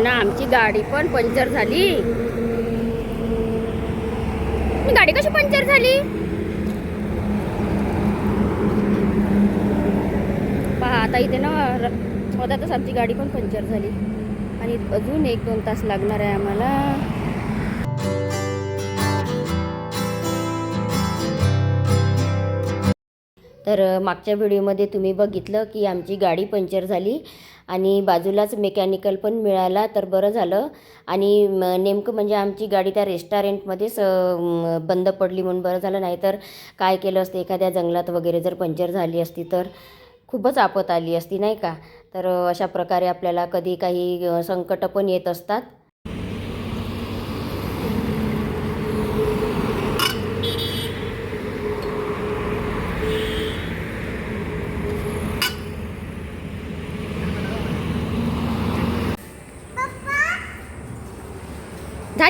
आणि आमची गाडी पण पंक्चर झाली. ही गाडी कशी पंक्चर झाली? पहा आता इथे ना र- मधातच आमची गाडी पण पंक्चर झाली. आणि अजून एक दोन तास लागणार आहे आम्हाला. तर मागच्या व्हिडिओमध्ये तुम्ही बघितलं की आमची गाडी पंक्चर झाली आणि बाजूलाच मेकॅनिकल पण मिळाला तर बरं झालं. आणि नेमकं म्हणजे आमची गाडी त्या रेस्टॉरंटमध्येच बंद पडली म्हणून बरं झालं. नाही तर काय केलं असतं? एखाद्या जंगलात वगैरे जर पंक्चर झाली असती तर खूपच आपत आली असती नाही का? तर अशा प्रकारे आपल्याला कधी काही संकटं पण येत असतात.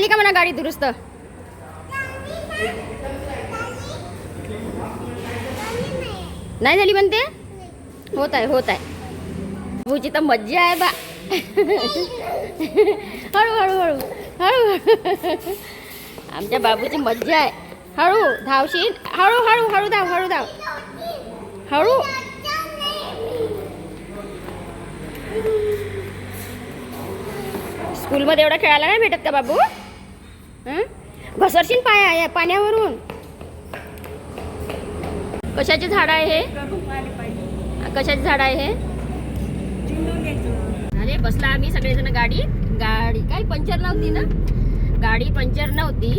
झाली का म्हणा गाडी दुरुस्त. नाही झाली म्हणते होत आहे होत आहे. भाऊची तर मज्जा आहे बा. हळू हळू हळू हळू. आमच्या बाबूची मज्जा आहे. हळू धावशील. हळू हळू हळू धाव हळू धाव. हळू. स्कूलमध्ये एवढा खेळायला नाही भेटत का बाबू? घसरशीन घसरशील पाया पाण्यावरून. कशाचे झाड आहे हे? कशाचे झाड आहे हे? अरे बसला आम्ही सगळेजण गाडी. गाडी काय पंक्चर नव्हती ना? गाडी पंक्चर नव्हती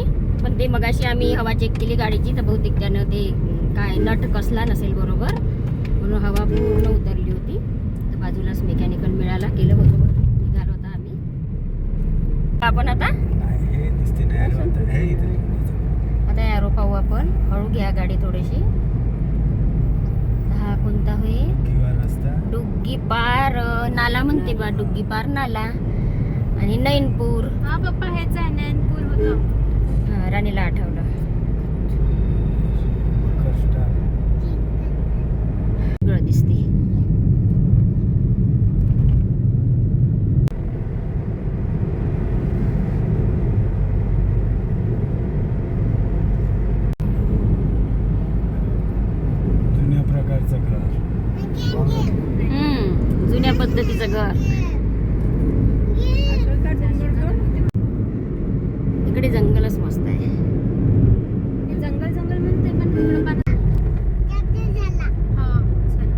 पण ते मगाशी आम्ही हवा चेक केली गाडीची तर बहुतेक त्यानं ते काय नट कसला नसेल बरोबर म्हणून हवा पूर्ण उतरली होती. तर बाजूलाच मेकॅनिकल मिळाला केलं बरोबर. निघालो होता आम्ही. आपण आता हे दिसते नाही आलं वाटतं. हे इथे. आता ॲरो पाहू आपण हळू घ्या गाडी थोडीशी. हा कोणता होईल डुग्गी पार नाला म्हणते बा डुग्गी पार नाला. आणि नैनपूर हा पप्पा हेच आहे नैनपूर होतं. हा, राणीला आठवलं कष्ट सगळं दिसते जुन्या प्रकारचं घर हम्म, जुन्या पद्धतीचं घर इकडे जंगलच मस्त आहे हे जंगल जंगल म्हणते पण तिकडं पाणी हा चल.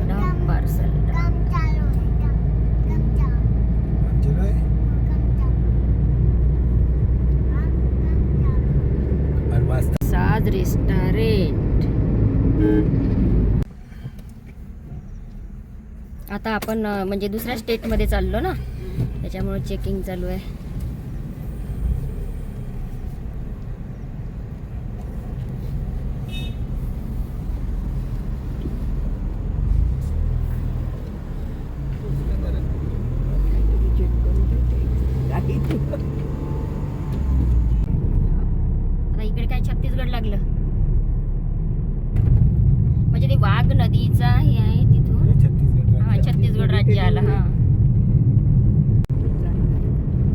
हो, हो, पार्सल आमचे काय? आणि वाजता रेस्टॉरेंट आता आपण म्हणजे दुसऱ्या स्टेटमध्ये चाललो ना. त्याच्यामुळे चेकिंग चालू आहे आता इकडे काय छत्तीसगड लागलं म्हणजे ते वाघ नदीचा हे आहे तिथून हे छत्तीसगड हा राज्य. छत्तीसगड राज्य आलं हा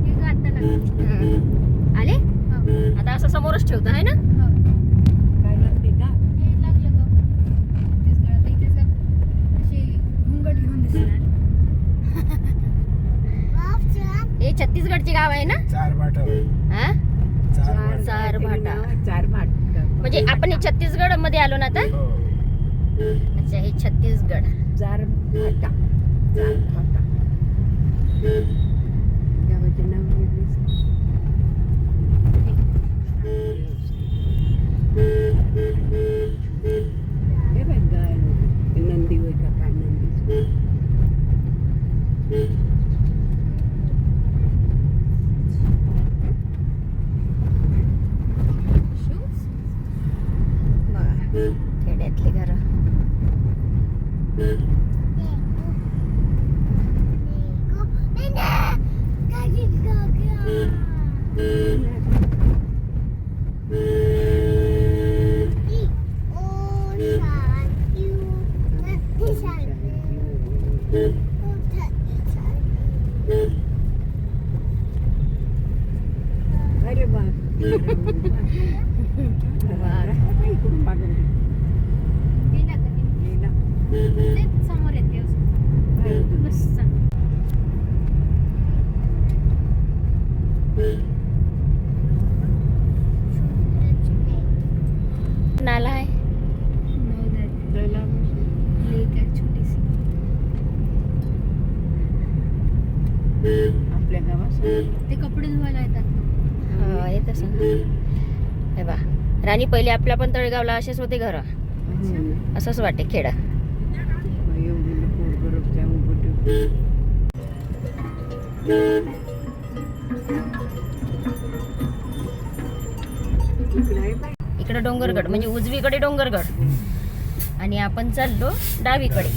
हे गं आता लागलं. आले हो, आता असं समोरच ठेवतं आहे ना हो. हे लागलं गं. छत्तीसगड. आता इथे सब अशी घुंगट घेऊन दिसणार. हे छत्तीसगडचे गाव आहे ना? चार हा? भाटा चार भाट म्हणजे आपण हे छत्तीसगडमध्ये आलो ना आता? हो. अच्छा हे छत्तीसगड. चार भाटा चार भाटा गावाचे नाव वेगळेच. हे बघ गाय नंदी होय का काय नंदी Shoes? बघा खेड्यातली घर Go. गेला का ते? ते समोर येते असं. बस चाल. नाला आहे लेक आहे छोटीशी आपल्या गावात ते कपडे धुवायला येतात ना. हा येत असं हे राणी पहिले आपल्या पण तळेगावला असेच होते घर. असंच वाटे खेड. इकडे डोंगरगड म्हणजे उजवीकडे डोंगरगड. आणि आपण चाललो डावीकडे.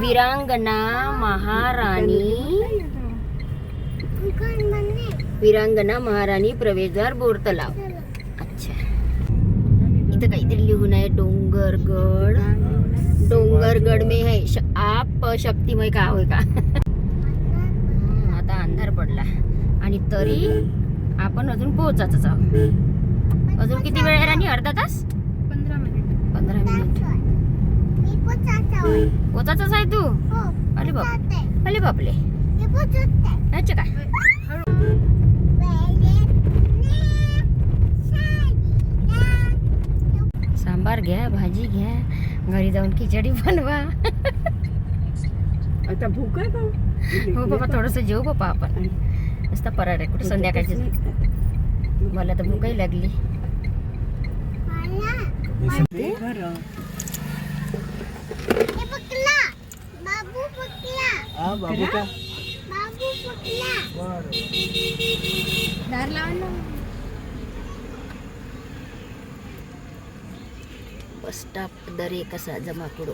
विरांगना महाराणी. विरांगना महाराणी प्रवेशद्वार बोर तलाव अच्छा. इथं काहीतरी लिहून आहे डोंगरगड. डोंगरगड में है. श- आप शक्तिमय का होय का? आता अंधार पडला. आणि तरी आपण अजून पोहोचाच आहोत. अजून किती वेळ आहे राणी? अर्धा तास? पंधरा मिनिट. पंधरा मिनिट. पोचाच आहे तू? अरे बाप. अरे बापले अच्छा काय सांबार घ्या भाजी घ्या घरी जाऊन खिचडी बनवा. आता भूक आहे का? हो बाबा थोडस जेऊ बाबा आपण. नुसता पराठा कुठे संध्याकाळची मला तर भूकही लागली. हे बरं हा बाबू का? स्टॉप दरे कसा जमा करू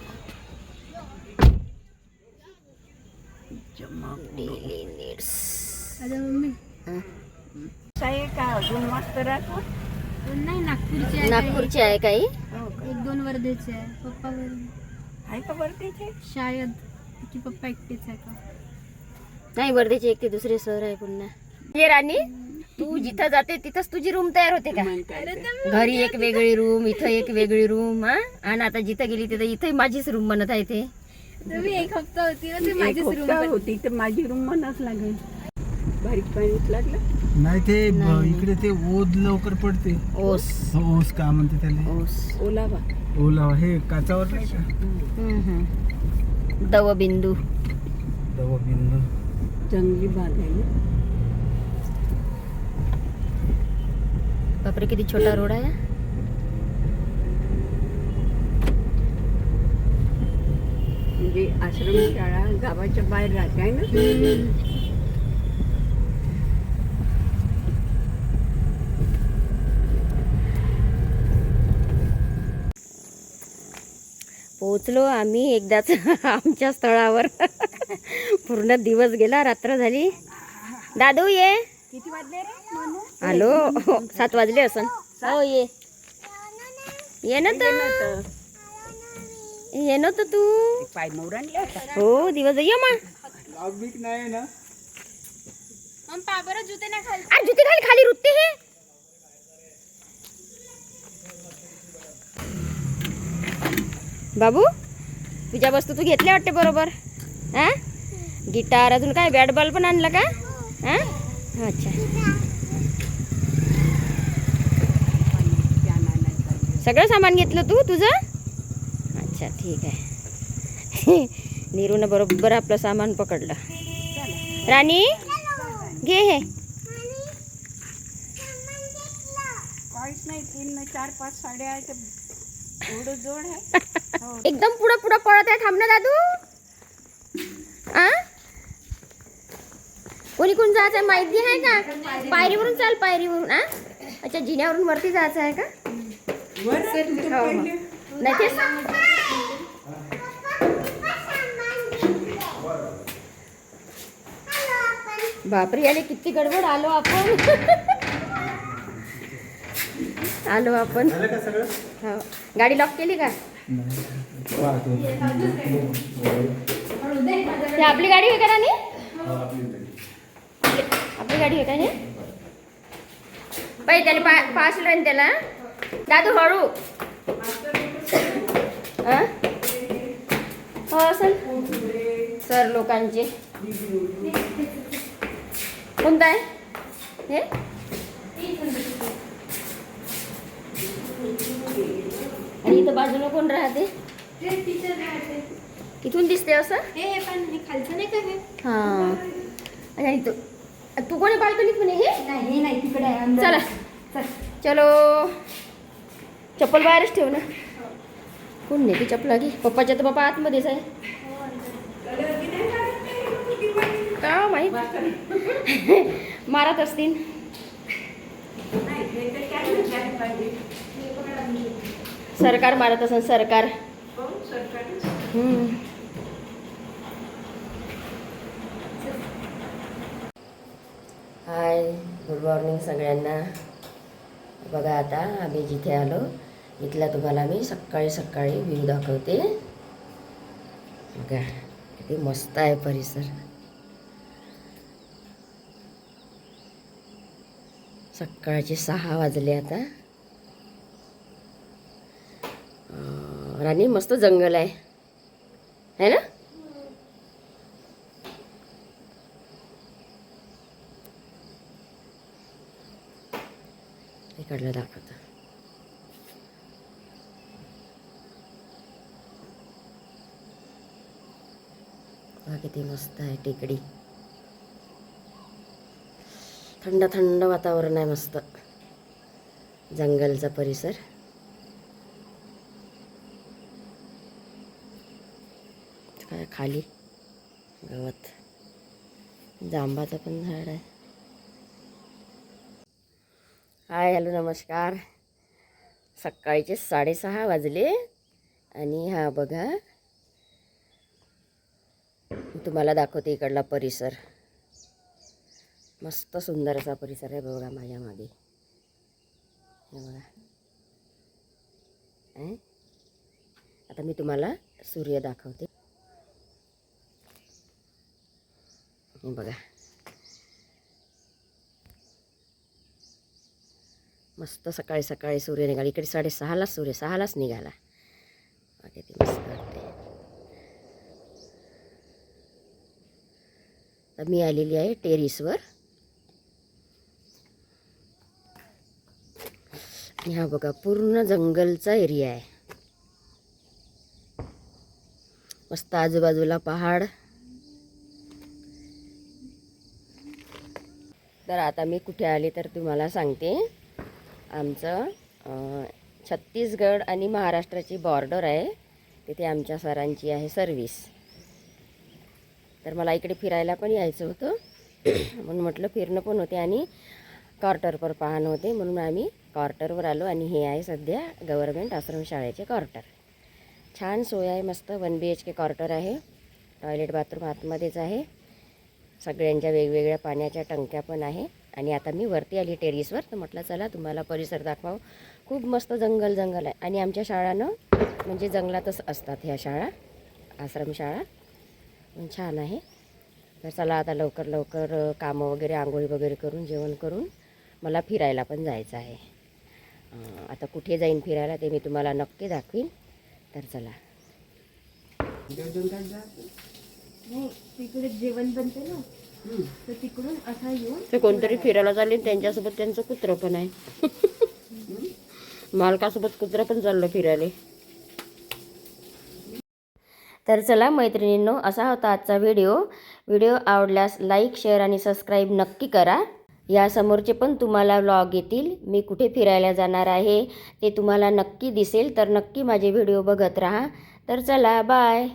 डेली नीड्स आहे का अजून मस्त राहतो नाही नागपूरची आहे नागपूरची आहे काही हो? एक दोन वर्धेचे आहे पप्पा आहे का तिथे शायद की पप्पा एकटेच आहे का नाही वर्धेचे एक ते दुसरे सर आहे पुन्हा ये राणी तू जिथं जाते तिथंच तुझी रूम तयार होते का? घरी एक वेगळी रूम इथं एक वेगळी रूम हा? आणि आता जिथं गेली तिथं इथं माझीच रूम बनत आहे ते. तुम्ही एक हप्ता होती ना ते माझीच रूम होती तर माझी रूम मनाच लागेल. बारीक पाणीच लागलं नाही ते. इकडे ते ओद लवकर पडते. ओस. ओस का म्हणते त्याला? ओस. ओलावा. ओला हे काचावर नाही का. दवबिंदू. दवा बिंदू चांगली बाग आहे बापरे किती छोटा रोड आहे. म्हणजे आश्रम शाळा गावाच्या बाहेर राहते आहे ना? पोचलो आम्ही एकदाच आमच्या स्थळावर. पूर्ण दिवस गेला रात्र झाली. दादू ये. किती वाजले रे आलो हो, सात वाजले असन. हो ये. ये ना तर. ये ना तर तू. पाय मोर आणले होता हो दिवस ये मा. लाभीक नाही ना. मग पाबरं जुते नाही खाली. आज जुते खाली खाली रुतते हे. बाबू तुझ्या वस्तू तू घेतल्या वाटते बरोबर? हा? गिटार अजून काय बॅट बॉल पण आणलं का? हा? अच्छा. सगळं सामान घेतलं तू तुझं? अच्छा ठीक आहे. नीरूनं बरोबर आपलं सामान पकडलं. राणी? घे हे. आहे. एकदम पुढं पुढं पळत आहे थांब ना दादू. आ? कोणी कोण जायचं आहे माहिती आहे का? पायरीवरून चाल पायरीवरून. आ? अच्छा जिन्यावरून वरती जायचं आहे का? हो, हो. बापरे आले किती गडबड आलो आपण. आलो आपण. झालं का सगळं? हो. गाडी लॉक केली का? आपली गाडी आहे का राणी? हो, आपली गाडी. आहे का हे बाई त्याने पा पाचलं आहे ना त्याला दादू हळू. हा? हो असेल. सर लोकांचे. कोणता आहे? हे? आणि इथं बाजूला कोण राहते? इथून दिसते असं? हे पण खालचं नाही का आणि इथं. तू कोणी बाल्कनीत म्हणे हे? नाही नाही तिकडे चल. चलो. चप्पल बाहेरच ठेव ना. कोण नाही ती चप्पल घे पप्पाच्या तर पप्पा आतमध्येच आहे. का माहीत? मारत असतील. सरकार मारत असेल सरकार. हाय गुड मॉर्निंग सगळ्यांना. बघा आता आम्ही जिथे आलो इथला तुम्हाला मी सकाळी सकाळी व्ह्यू दाखवते. बघा किती मस्त आहे परिसर. सकाळचे सहा वाजले आता. राणी मस्त जंगल आहे. है ना? इकडलं दाखवतं. पहा किती मस्त आहे टेकडी. थंड थंड वातावरण आहे मस्त. जंगलचा परिसर. काय खाली? गवत. जांबाचं पण झाड आहे. हाय हॅलो नमस्कार. सकाळचे साडेसहा वाजले आणि हा बघा तुम्हाला दाखवते इकडला परिसर. मस्त सुंदर असा परिसर आहे बघा माझ्या मागे. हे बघा. आता मी तुम्हाला सूर्य दाखवते. हे बघा. मस्त सकाळी सकाळी सूर्य निघाला. इकडे साडेसहालाच सूर्य सहालाच निघाला. मस्त वाटते तर मी आलेली आहे टेरिसवर. हा बघा पूर्ण जंगलचा एरिया आहे. मस्त आजूबाजूला पहाड. तर आता मी कुठे आले तर तुम्हाला सांगते. आमचं छत्तीसगड आणि महाराष्ट्राची बॉर्डर आहे. तिथे आमच्या सरांची आहे सर्विस तर मला इकडे फिरायला पण यायचं होतं. म्हणून म्हटलं फिरणं पण होते आणि क्वार्टरवर पाहणं होते. म्हणून आम्ही क्वार्टरवर आलो आणि हे आहे सध्या गव्हर्मेंट आश्रमशाळेचे क्वार्टर छान सोय आहे मस्त one B H K quarter आहे. टॉयलेट बाथरूम आतमध्येच आहे. सगळ्यांच्या वेगवेगळ्या पाण्याच्या टंक्या पण आहे. आणि आता मी वरती आली टेरिसवर तर म्हटलं चला तुम्हाला परिसर दाखवावं. खूप मस्त जंगल जंगल आहे. आणि आमच्या शाळानं म्हणजे जंगलातच असतात ह्या शाळा आश्रमशाळा छान आहे. तर चला आता लवकर लवकर कामं वगैरे आंघोळी वगैरे करून जेवण करून मला फिरायला पण जायचं आहे. आता कुठे जाईन फिरायला ते मी तुम्हाला नक्की दाखवीन. तर चला. नाही तिकडे जेवण बनते ना. तर तिकडून असा येऊन ते कोणतरी फिरायला चालले त्यांच्यासोबत त्यांचं कुत्रं पण आहे. मालकासोबत कुत्रं पण चाललं फिरायला. तर चला मैत्रिणींनो असा होता आजचा व्हिडिओ. व्हिडिओ आवडल्यास लाईक शेअर आणि सबस्क्राईब नक्की करा. या समोरचे पण तुम्हाला व्लॉग येतील. मी कुठे फिरायला जाणार आहे ते तुम्हाला नक्की दिसेल तर नक्की माझे व्हिडिओ बघत राहा. तर चला बाय!